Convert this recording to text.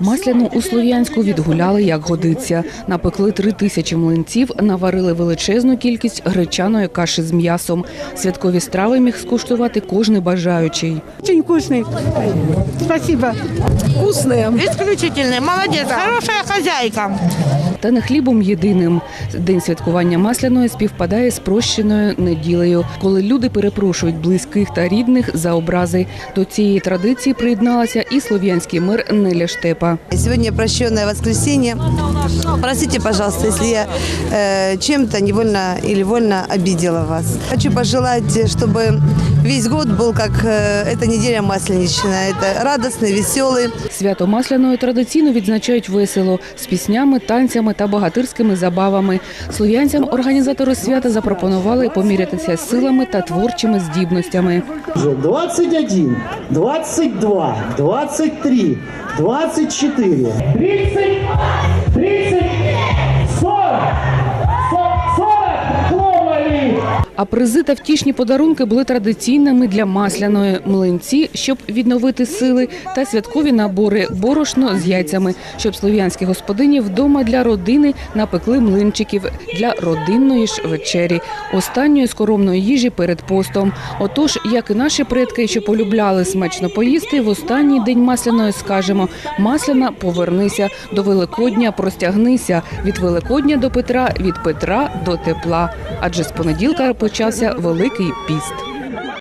Масляну у Слов'янську відгуляли як годиться. Напекли три тисячі млинців, наварили величезну кількість гречаної каші з м'ясом. Святкові страви міг скуштувати кожний бажаючий. Очень вкусный. Спасибо. Вкусные. Исключительный, молодец, хорошая хозяйка. Та не хлібом єдиним. День святкування масляної співпадає з прощеною неділею, коли люди перепрошують близьких та рідних за образи. До цієї традиції приєдналася і слов'янський мир Неля Штепа. Сегодня прощенное воскресенье. Простите, пожалуйста, если я э, чем-то невольно или вольно обидела вас. Хочу пожелать, чтобы весь год был как э, эта неделя масленичная. Это радостный, веселый. Свято масляної традиційно відзначають весело з піснями, танцями та богатирськими забавами. Слов'янцям організатори свята запропонували помірятися силами та творчими здібностями. Уже 21, 22, 23, 24. 30, 30, А призи та втішні подарунки були традиційними для масляної млинці, щоб відновити сили, та святкові набори борошно з яйцями, щоб слов'янські господині вдома для родини напекли млинчиків для родинної ж вечері, останньої скоромної їжі перед постом. Отож, як і наші предки, що полюбляли смачно поїсти, в останній день масляної скажемо: масляна, повернися до Великодня, простягнися від Великодня до Петра, від Петра до тепла. Адже з понеділка почався Великий піст.